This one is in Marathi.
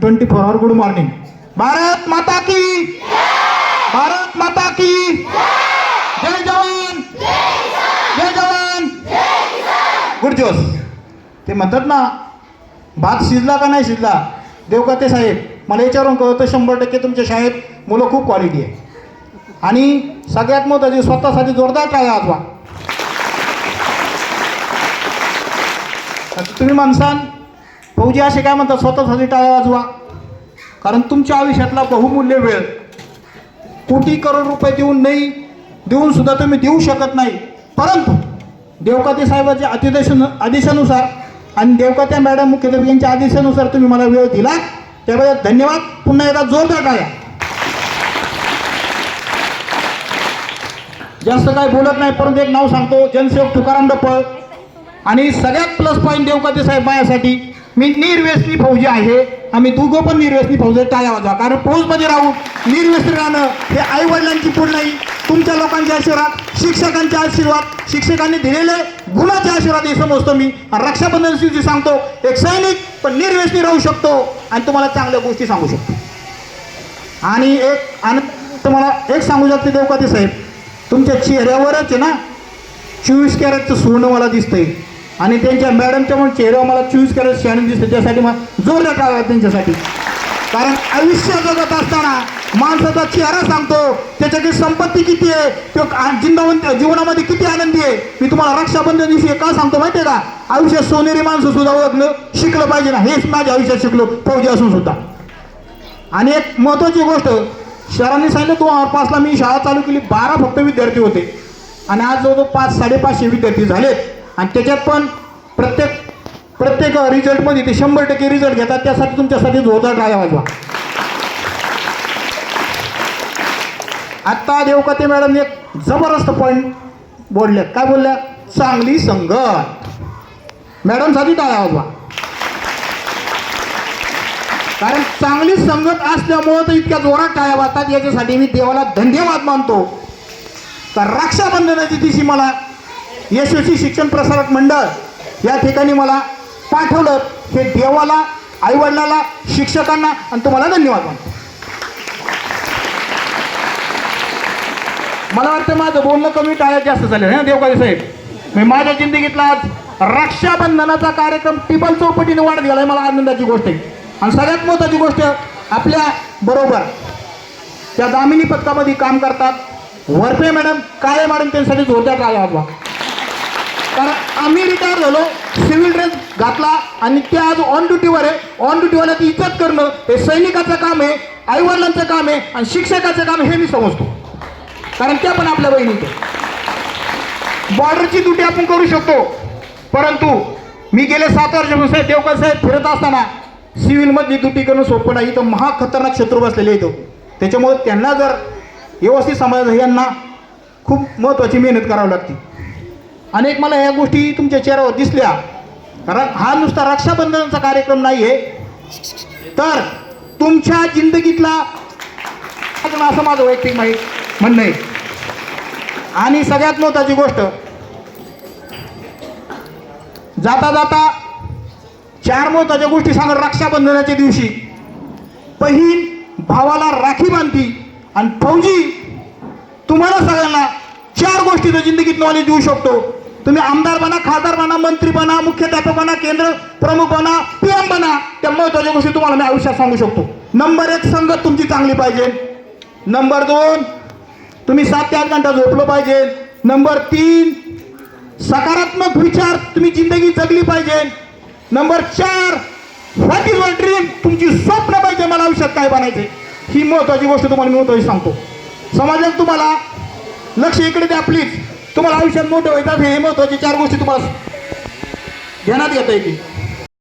Twenty four hour good morning Bharat Mata की। भारत माता की। जय जवान। जय जवान। गुड दिवस ते म्हणतात ना भात शिजला का नाही शिजला? देवकाते साहेब मला याच्यावरून कळतं शंभर टक्के तुमच्या शाळेत मुलं खूप क्वालिटी आहे. आणि सगळ्यात महत्त्वाची स्वतःसाठी जोरदार काय आजवा तुम्ही माणसान फौजी असे काय म्हणतात स्वतःसाठी टाळ्या वाजवा. कारण तुमच्या आयुष्यातला बहुमूल्य वेळ कोटी करोड रुपये देऊन नाही देऊन सुद्धा तुम्ही देऊ शकत नाही. परंतु देवकाते साहेबाच्या आदेश आदेशानुसार आणि देवकात्या मॅडम मुख्याध्यापक यांच्या आदेशानुसार तुम्ही मला वेळ दिला. त्याबद्दल धन्यवाद. पुन्हा एकदा जोरदार टाळ्या जास्त काय बोलत नाही परंतु एक नाव सांगतो जनसेवक तुकाराम डप्पळ. आणि सगळ्यात प्लस पॉईंट देवकाते साहेब माझ्यासाठी. मी निर्व्यसनी फौजी आहे आम्ही दोघं पण निर्व्यसनी फौजी टाळ्या वाजवा. कारण फौजमध्ये राहून निर्व्यसनी राहणं हे आई वडिलांची पूर्ण नाही. तुमच्या लोकांच्या आशीर्वाद शिक्षकांचे आशीर्वाद शिक्षकांनी दिलेले गुणाचे आशीर्वाद हे समजतो मी. रक्षाबंधन दिवशी सांगतो एक सैनिक पण निर्व्यसनी राहू शकतो आणि तुम्हाला चांगल्या गोष्टी सांगू शकतो. आणि एक आणि तुम्हाला एक सांगू शकते देवकाते साहेब तुमच्या चेहऱ्यावरच आहे ना चोवीस कॅरेटचं सोनं मला दिसतंय. आणि त्यांच्या मॅडमच्या म्हणून चेहऱ्यावर मला चूज कॅरेट शहाणे दिसतं त्यासाठी मला जोरदार टाळा त्यांच्यासाठी. कारण आयुष्य जगत असताना माणसाचा चेहरा सांगतो त्याच्याकडे संपत्ती किती आहे तो जिंदावंत जीवनामध्ये किती आनंदी आहे. मी तुम्हाला रक्षाबंधन दिवशी का सांगतो माहिती आहे का? आयुष्यात सोनेरी माणसं सुद्धा ओळखलं शिकलं पाहिजे ना. हेच माझ्या आयुष्यात शिकलो फौजी असून सुद्धा. आणि एक महत्त्वाची गोष्ट शहरांनी सांगितलं दोन हजार पाचला मी शाळा चालू केली बारा फक्त विद्यार्थी होते. आणि आज जवळजवळ पाच साडेपाचशे विद्यार्थी झालेत. आणि त्याच्यात पण प्रत्येक प्रत्येक रिझल्टमध्ये ते शंभर टक्के रिझल्ट घेतात त्यासाठी तुमच्यासाठी जोरदार काय वाजवा आत्ता देवकाते मॅडम एक जबरदस्त पॉईंट बोलले काय बोलल्या? चांगली संगत मॅडम साधी टाळ्या वाजवा कारण चांगली संगत असल्यामुळं तर इतक्या जोरात टाळ्या वाजतात याच्यासाठी मी देवाला धन्यवाद मानतो. तर रक्षाबंधनाच्या दिवशी मला यशस्वी शिक्षण प्रसारक मंडळ या ठिकाणी मला पाठवलं. हे देवाला आईवडिलाला शिक्षकांना आणि तुम्हाला धन्यवाद म्हणतो. मला वाटतं माझं बोलणं कमी टाळ्यात जास्त झालं. ना देवकाजी साहेब? मी माझ्या जिंदगीतला आज रक्षाबंधनाचा कार्यक्रम टिबल चौपटीने वाढत आहे मला आनंदाची गोष्ट आहे. आणि सगळ्यात महत्त्वाची गोष्ट आपल्या बरोबर त्या दामिनी पथकामध्ये काम करतात. वरपे मॅडम काळे मॅडम त्यांच्यासाठी जोरदार टाळ्या वाजवा. कारण आम्ही रिटायर झालो सिव्हिल ड्रेस घातला आणि ते आज ऑन ड्युटीवर आहे. ऑन ड्युटीवाल्याची इज्जत करणं हे सैनिकाचं काम आहे आईवडिलांचं काम आहे आणि शिक्षकाचं काम हे मी समजतो. कारण त्या पण आपल्या बहिणीचे बॉर्डरची ड्युटी आपण करू शकतो. परंतु मी गेले सात वर्षापासून साहेब देवकर साहेब फिरत असताना सिव्हिलमधली ड्युटी करणं सोपं नाही. इथं महा खतरनाक क्षेत्र बसलेले इथं त्याच्यामुळे त्यांना जर व्यवस्थित सांभाळायचं यांना खूप महत्त्वाची मेहनत करावी लागते. अनेक मला ह्या गोष्टी तुमच्या चेहऱ्यावर दिसल्या. कारण हा नुसता रक्षाबंधनाचा कार्यक्रम नाही आहे तर तुमच्या जिंदगीतला असं माझं वैयक्तिक माहीत म्हणणं आहे. आणि सगळ्यात महत्त्वाची गोष्ट जाता जाता चार महत्त्वाच्या गोष्टी सांगत रक्षाबंधनाच्या दिवशी. बहीण भावाला राखी बांधती. आणि फौजी तुम्हाला सगळ्यांना चार गोष्टीचं जिंदगीत नॉलेज देऊ शकतो. तुम्ही आमदार बना खासदार बना मंत्री बना मुख्याध्यापक बना केंद्र प्रमुख बना पीएम बना त्या महत्त्वाच्या गोष्टी तुम्हाला मी आयुष्यात सांगू शकतो. नंबर एक संगत तुमची चांगली पाहिजे. नंबर दोन तुम्ही सात ते आठ घंटा झोपलो पाहिजे. नंबर तीन सकारात्मक विचार तुम्ही जिंदगी जगली पाहिजे. नंबर चार व्हॉट इज युअर ड्रीम तुमची स्वप्न पाहिजे मला आयुष्यात काय बनायचे ही महत्वाची गोष्ट तुम्हाला मी महत्वाची सांगतो. समाजात तुम्हाला लक्ष इकडे द्या प्लीज तुम्हाला आयुष्यात मोठं व्हायचं हे महत्वाची चार गोष्टी तुम्हाला ध्यानात घेता येतील